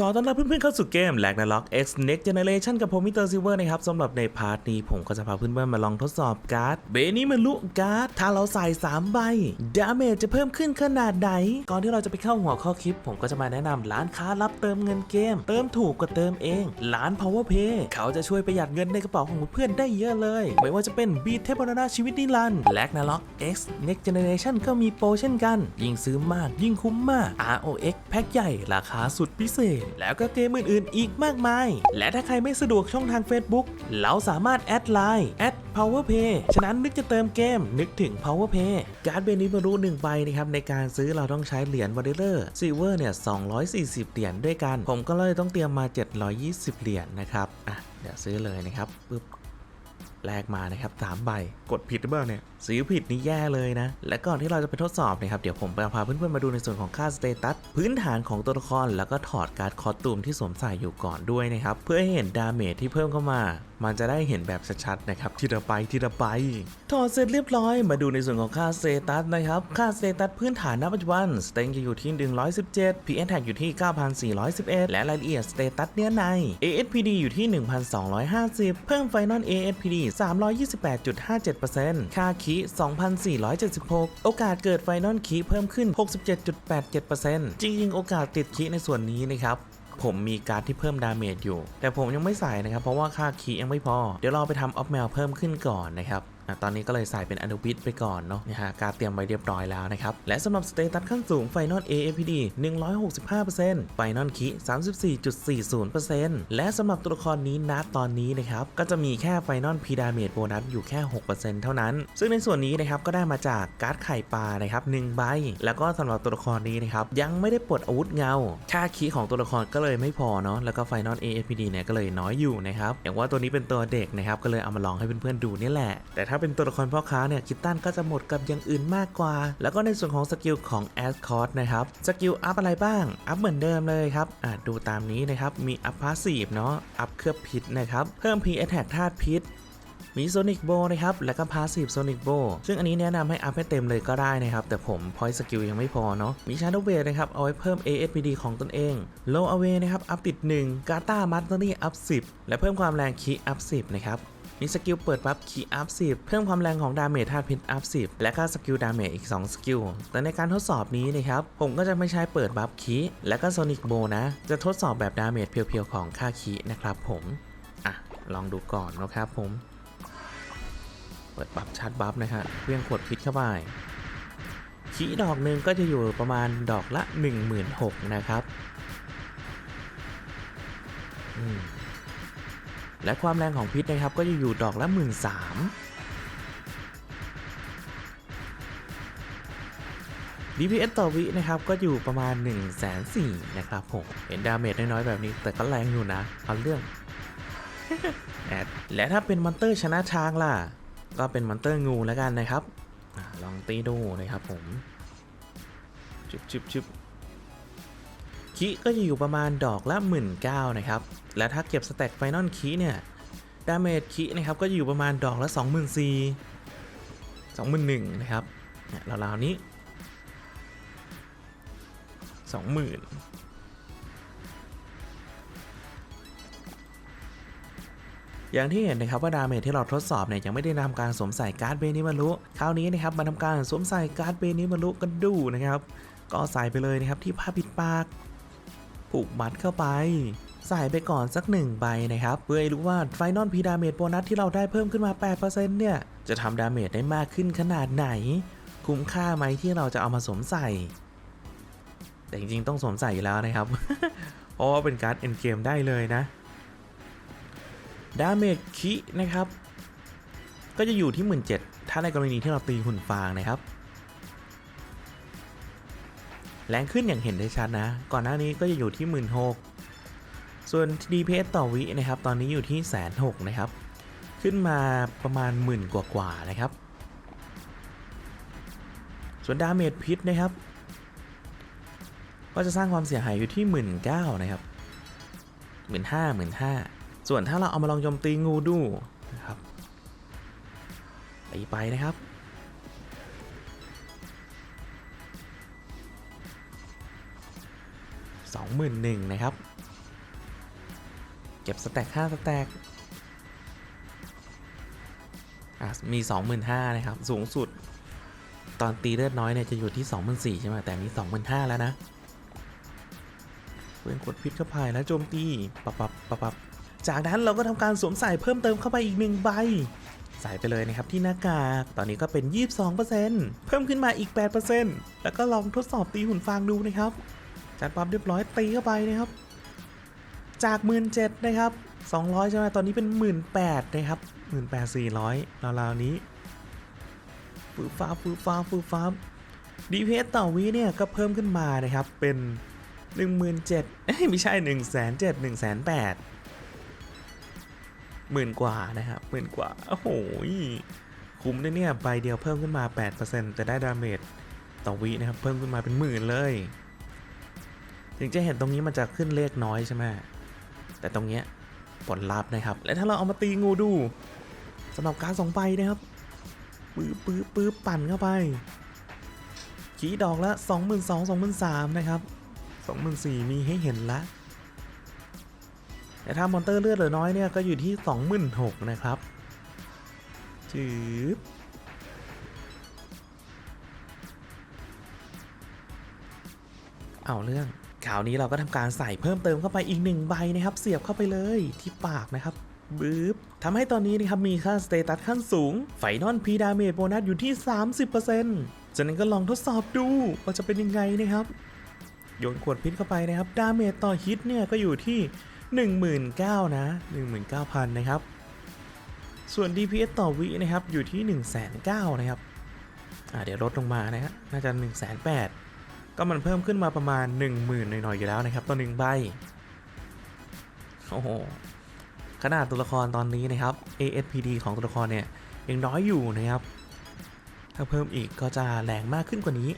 ขอต้อนรับเพื่อนๆเข้าสู่เกม l a g n a r o k X Next Generation กับผมมิเตอร์ซิเวอร์นะครับสำหรับในพาร์ทนี้ผมก็จะพาเพื่อนๆมาลองทดสอบการ์ดเบนี้มาลุการ์ดถ้าเราใส่ 3 ใบดาเมจจะเพิ่มขึ้นขนาดไหน ก่อนที่เราจะไปเข้าหัวข้อคลิป ผมก็จะมาแนะนำร้านค้ารับเติมเงินเกม เติมถูกกว่าเติมเอง ร้าน Power Pay เขาจะช่วยประหยัดเงินในกระเป๋าของเพื่อนได้เยอะเลย ไม่ว่าจะเป็น Beat เทพนาชีวิตนิรันดร์ l a g n a r o k X Next Generation ก็มีโปรเช่นกัน ยิ่งซื้อมากยิ่งคุ้มมาก ROX แพ็คใหญ่ราคาสุดพิเศษแล้วก็เกมอื่นๆ อีกมากมาย และถ้าใครไม่สะดวกช่องทาง Facebook เราสามารถแอดไลน์แอด powerpay ฉะนั้นนึกจะเติมเกม นึกถึง powerpay การ์ดเบนิบรูหนึ่งใบนะครับในการซื้อเราต้องใช้เหรียญวอเดอร์ซิเวอร์เนี่ย240 เหรียญด้วยกัน ผมก็เลยต้องเตรียมมา 720 เหรียญนะครับอะเดี๋ยวซื้อเลยนะครับปึ๊บแลกมานะครับสามใบกดผิดหรือเปล่าเนี่ยซื้อผิดนี่แย่เลยนะ และก่อนที่เราจะไปทดสอบนะครับ เดี๋ยวผมไปพาเพื่อนๆมาดูในส่วนของค่าสเตตัสพื้นฐานของตัวละคร แล้วก็ถอดการ์ดคอสตูมที่สวมใส่อยู่ก่อนด้วยนะครับ เพื่อให้เห็นดาเมจที่เพิ่มเข้ามา มันจะได้เห็นแบบชัดๆนะครับ ทีละไปทีละไปถอดเสร็จเรียบร้อย มาดูในส่วนของค่าสเตตัสนะครับ ค่าสเตตัสพื้นฐานณปัจจุบันสเต็งจะอยู่ที่ 117 p n t a g อยู่ที่ 9,411 และรายละเอียดสเตตัสเนื้อใน ASPD อยู่ที่ 1,250 เพิ่มไฟนอล ASPD 328.57%ค่าคี2,476 โอกาสเกิดไฟนอลคีเพิ่มขึ้น 67.87%จริงๆ โอกาสติดคีในส่วนนี้นะครับผมมีการ์ดที่เพิ่มดาเมจอยู่ แต่ผมยังไม่ใส่นะครับ เพราะว่าค่าคีย์ยังไม่พอ เดี๋ยวเราไปทำออฟแมวเพิ่มขึ้นก่อนนะครับ ตอนนี้ก็เลยใส่เป็นอนุวิทไปก่อนเนาะนะฮะการเตรียมไว้เรียบร้อยแล้วนะครับ และสำหรับสเตตัสขั้นสูงไฟนอล AAPD 165%ไฟนอลคี34.40%และสำหรับตัวละครนี้นะตอนนี้นะครับ ก็จะมีแค่ไฟนอลพีดาเมจโบนัสอยู่แค่ 6%เท่านั้น ซึ่งในส่วนนี้นะครับก็ได้มาจากการ์ดไข่ปลานะครับ1ใบ แล้วก็สำหรับตัวละครนี้นะครับยังไม่ได้ปลดอาวุธเงา ค่าคีของตัวละครก็เลยไม่พอเนาะแล้วก็ไฟนอล AFPD เนี่ยก็เลยน้อยอยู่นะครับอย่างว่าตัวนี้เป็นตัวเด็กนะครับก็เลยเอามาลองให้เพื่อนๆดูนี่แหละแต่ถ้าเป็นตัวละครพ่อค้าเนี่ยคิตตันก็จะหมดกับอย่างอื่นมากกว่า แล้วก็ในส่วนของสกิลของ a s c o t นะครับสกิลอัพอะไรบ้าง อัพเหมือนเดิมเลยครับอะดูตามนี้นะครับมีอัพพาสซีฟเนาะอัพเคลือบพิษนะครับเพิ่ม P attack ธาตุพิษมีโซนิกโบนะครับ และก็พาสซีฟโซนิกโบซึ่งอันนี้แนะนำให้อัพให้เต็มเลยก็ได้นะครับ แต่ผมพอยสกิลยังไม่พอเนาะ มีชาร์ดเวนะครับ เอาไว้เพิ่ม ASPD ของตนเอง Low Away นะครับ อัพติด1 g a t a Mastery อัพ 10 และเพิ่มความแรงคีอัพ 10 นะครับ มีสกิลเปิดปั๊บคีอัพ10 เพิ่มความแรงของดาเมจธาตุพิษอัพ10 และก็สกิลดาเมจอีก 2 สกิล แต่ในการทดสอบนี้นะครับ ผมก็จะไม่ใช้เปิดบัฟคีและก็โซนิกโบนะ จะทดสอบแบบดาเมจเพียวๆของค่าคีนะครับผม อะ ลองดูก่อนนะครับผม เปิดบัฟชาร์จบัฟนะฮะเครื่องขวดพิษเข้าไปขีดอกหนึ่งก็จะอยู่ประมาณดอกละ 16,000นะครับ อืม และความแรงของพิษนะครับก็จะอยู่ดอกละ 13,000 DPS ต่อวินะครับก็อยู่ประมาณ 1 4 0 0 0นะครับผมเห็นดาเมจน้อยๆแบบนี้แต่ก็แรงอยู่นะเอาเรื่อง และถ้าเป็นมอนเตอร์ชนะช้างล่ะ ก็เป็นมอนเตอร์งูแล้วกันนะครับอลองตีดูนะครับผมชึบชึบชึบ คีก็จะอยู่ประมาณดอกละ 1 9ื่นนะครับ และถ้าเก็บสแต็กไฟนอลคีเนี่ย ดาเมจคีนะครับก็อยู่ประมาณดอกละ 24,000 21,000นะครับเนี่ยราวๆนี้ 20,000อย่างที่เห็นนะครับว่าดาเมจที่เราทดสอบเนี่ยยังไม่ได้ทำการสวมใส่การ์ดเบนิมารุคราวนี้นะครับมาทำการสวมใส่การ์ดเบนิมารุกันดูนะครับ ก็ใส่ไปเลยนะครับที่ผ้าปิดปาก ผูกมัดเข้าไป ใส่ไปก่อนสักหนึ่งใบนะครับ เพื่อให้รู้ว่าไฟนอลพีดาเมจโบนัสที่เราได้เพิ่มขึ้นมา 8%เนี่ย จะทำดาเมจได้มากขึ้นขนาดไหน คุ้มค่าไหมที่เราจะเอามาสวมใส่ แต่จริงๆต้องสวมใส่อยู่แล้วนะครับ เพราะว่าเป็นการ์ดเอ็นเกมได้เลยนะ ดาเมจคินะครับ ก็จะอยู่ที่ 17,000ถ้าในกรณีที่เราตีหุ่นฟางนะครับ แรงขึ้นอย่างเห็นได้ชัดนะ ก่อนหน้านี้ก็จะอยู่ที่ 16,000ส่วน DPS ต่อวินะครับ ตอนนี้อยู่ที่แสนหกนะครับ ขึ้นมาประมาณหมื่นกว่าๆนะครับ ส่วนดาเมจพิษนะครับ ก็จะสร้างความเสียหายอยู่ที่19,000นะครับ15,000 15,000ส่วนถ้าเราเอามาลองโจมตีงูดูนะครับตีไปนะครับ 21,000นะครับ เก็บสแต็ก5สแต็กอะมี 25,000นะครับ สูงสุด ตอนตีเลือดน้อยเนี่ยจะอยู่ที่ 24,000ใช่ไหมแต่นี้25,000 แล้วนะเพื่อนกดพิษเข้าไปแล้วโจมตีปับปับปับปับจากนั้นเราก็ทำการสวมใส่เพิ่มเติมเข้าไปอีกหนึ่งใบ ใส่ไปเลยนะครับที่หน้ากาก ตอนนี้ก็เป็น 22%เพิ่มขึ้นมาอีก 8%แล้วก็ลองทดสอบตีหุ่นฟางดูนะครับ จัดปั๊บเรียบร้อยตีเข้าไปนะครับ จาก17,000นะครับ200ใช่ไหมตอนนี้เป็น18,000นะครับ18,400ราวๆนี้ฟืฟ้าฟืฟ้าฟืฟ้าดีเพต่อวิเนี่ยก็เพิ่มขึ้นมานะครับเป็น17,000เอ้ยไม่ใช่1,700 1,800หมื่นกว่านะครับหมื่นกว่าโอ้โหคุ้มนะเนี่ยใบเดียวเพิ่มขึ้นมา 8%แต่ได้ดาเมจต่อวินะครับ เพิ่มขึ้นมาเป็นหมื่นเลย ถึงจะเห็นตรงนี้มันจะขึ้นเลขน้อยใช่ไหมแต่ตรงเนี้ยผลลัพธ์นะครับ และถ้าเราเอามาตีงูดูสำหรับการสองใบนะครับปื้อปื้อปื้อปั่นเข้าไปขีดอกละ22,000 2 3 0 0นะครับ2 4 0 0มีให้เห็นละแต่ถ้ามอนเตอร์เลือดเหลือน้อยเนี่ยก็อยู่ที่ 26,000นะครับจืบเอาเรื่อง ข่าวนี้เราก็ทำการใส่เพิ่มเติมเข้าไปอีกหนึ่งใบนะครับ เสียบเข้าไปเลยที่ปากนะครับบึ๊บทำให้ตอนนี้นะครับมีค่าสเตตัสขั้นสูง ไฟนอลพีดาเมจโบนัสอยู่ที่ 30%จากนั้นก็ลองทดสอบดูว่าจะเป็นยังไงนะครับ โยนขวดพิษเข้าไปนะครับ ดาเมจต่อฮิตเนี่ยก็อยู่ที่ 19,000นะ 19,000 นะครับ ส่วน DPS ต่อวินะครับอยู่ที่ 1,900 นะครับ อ่าเดี๋ยวลดลงมานะฮะน่าจะ 1,800,000 ก็มันเพิ่มขึ้นมาประมาณ 10,000 หน่อยๆอยู่แล้วนะครับต่อหนึ่งใบโอ้โหขนาดตัวละครตอนนี้นะครับ ASPD ของตัวละครเนี่ยยังน้อยอยู่นะครับ ถ้าเพิ่มอีกก็จะแรงมากขึ้นกว่านี้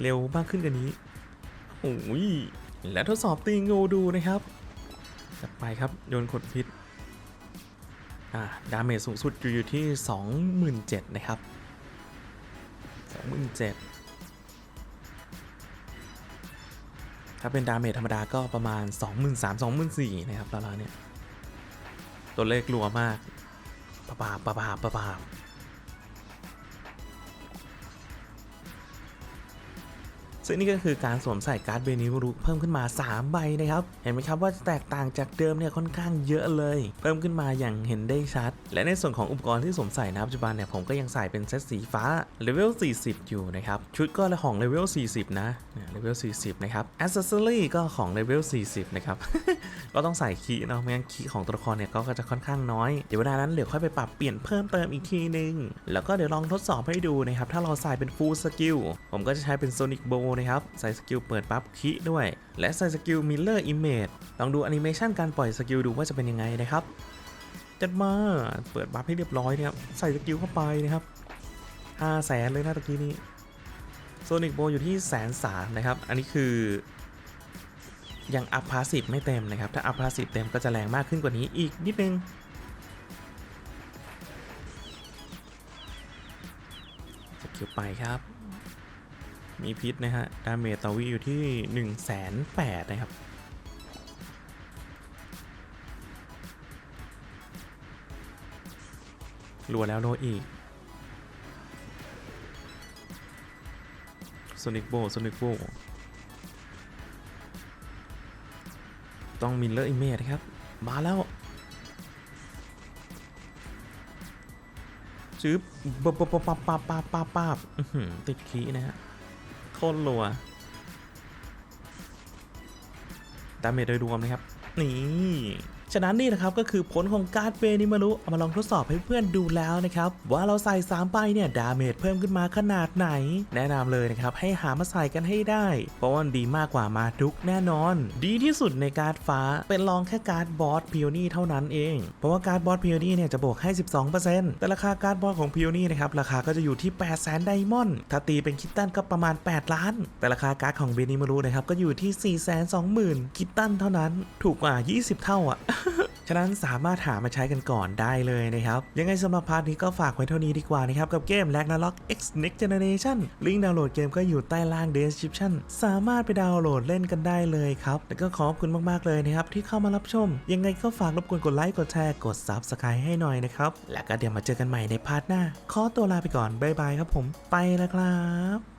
เร็วมากขึ้นกว่านี้โอ้ยและทดสอบตีงูดูนะครับจัดไปครับโยนขดพิษอ่าดาเมจสูงสุดอยู่อยู่ที่ 27,000นะครับ27,000 ถ้าเป็นดาเมจธรรมดาก็ประมาณ 23,000 24,000นะครับราวๆเนี่ย ตัวเลขรัวมากปะปาปะปาปะปาซึ่งนี่ก็คือการสวมใส่การ์ดเบนิวรุเพิ่มขึ้นมา 3 ใบนะครับ เห็นไหมครับว่าแตกต่างจากเดิมเนี่ยค่อนข้างเยอะเลย เพิ่มขึ้นมาอย่างเห็นได้ชัด และในส่วนของอุปกรณ์ที่สวมใส่นะปัจจุบันเนี่ยผมก็ยังใส่เป็นเซตสีฟ้าเลเวล40 อยู่นะครับ ชุดก็ละของเลเวล40 นะเลเวล 40 นะครับอ c เซสซอรี่ก็ของเลเวล 40 นะครับ ก็ต้องใส่คีย์เนาะไม่งั้นคีย์ของตัวละครเนี่ยก็จะค่อนข้างน้อย เดี๋ยวเวลานั้นเดี๋ยวค่อยไปปรับเปลี่ยนเพิ่มเติมอีกทีนึง แล้วก็เดี๋ยวลองทดสอบให้ดูนะครับ ถ้าเราใส่เป็นฟูลสกิลผมก็จะใช้เป็นโซนิกโบนะครับ ใส่สกิลเปิดปั๊บคีย์ด้วย และใส่สกิลมิลเลอร์อิมเมจลองดูแอนิเมชันการปล่อยสกิลดูว่าจะเป็นยังไงนะครับจัดมาเปิดบัฟให้เรียบร้อยนะครับใส่สกิลเข้าไปนะครับ5แสนเลยนะตะกี้นี้ โซนิกโบอยู่ที่แสนสามนะครับ อันนี้คือ ยังอัพพาสซีฟไม่เต็มนะครับ ถ้าอัพพาสซีฟเต็มก็จะแรงมากขึ้นกว่านี้อีกนิดนึง จะเกี่ยวไปครับ มีพิษนะฮะ ดาเมจต่อวิอยู่ที่1นึ่งแสนแปดนะครับรัวแล้วโลอีก โซนิกโบโซนิกโบต้องมิลเลอร์อิเมจครับ มาแล้วจืบปับปับปับปับปับปับปับอื้อหือติดขีนะฮะโคตรรัวดาเมจโดยรวมนะครับ นี่ ฉะนั้นนี่นะครับก็คือผลของการ์ดเบนิมารุเอามาลองทดสอบให้เพื่อนดูแล้วนะครับว่าเราใส่3ไปเนี่ยดาเมจเพิ่มขึ้นมาขนาดไหน แนะนำเลยนะครับให้หามาใส่กันให้ได้ เพราะว่าดีมากกว่ามาทุกแน่นอน ดีที่สุดในการ์ดฟ้าเป็นรองแค่การ์ดบอสพิโอนี่เท่านั้นเอง เพราะว่าการ์ดบอสพิโอนี่เนี่ยจะบวกให้ 12%แต่ราคาการ์ดบอสของพิโอนี่นะครับราคาก็จะอยู่ที่8 0 0 0 0ไดมอนด์ถ้าตีเป็นคิตตันก็ประมาณ 8 ล้าน แต่ราคาการ์ดของเบนิมารุนะครับก็อยู่ที่ 4 2 0 0 0 0คิตตันเท่านั้น ถูกกว่า 20 เท่าอะฉะนั้นสามารถหามาใช้กันก่อนได้เลยนะครับ ยังไงสำหรับพาร์ทนี้ก็ฝากไว้เท่านี้ดีกว่านะครับ กับเกม Ragnarok X Next Generation ลิงก์ดาวน์โหลดเกมก็อยู่ใต้ล่าง description สามารถไปดาวน์โหลดเล่นกันได้เลยครับ แล้วก็ขอบคุณมากๆเลยนะครับ ที่เข้ามารับชม ยังไงก็ฝากรบกวนกดไลค์กดแชร์กด Subscribe ให้หน่อยนะครับ แล้วก็เดี๋ยวมาเจอกันใหม่ในพาร์ทหน้า ขอตัวลาไปก่อนบ๊ายบายครับผมไปแล้วครับ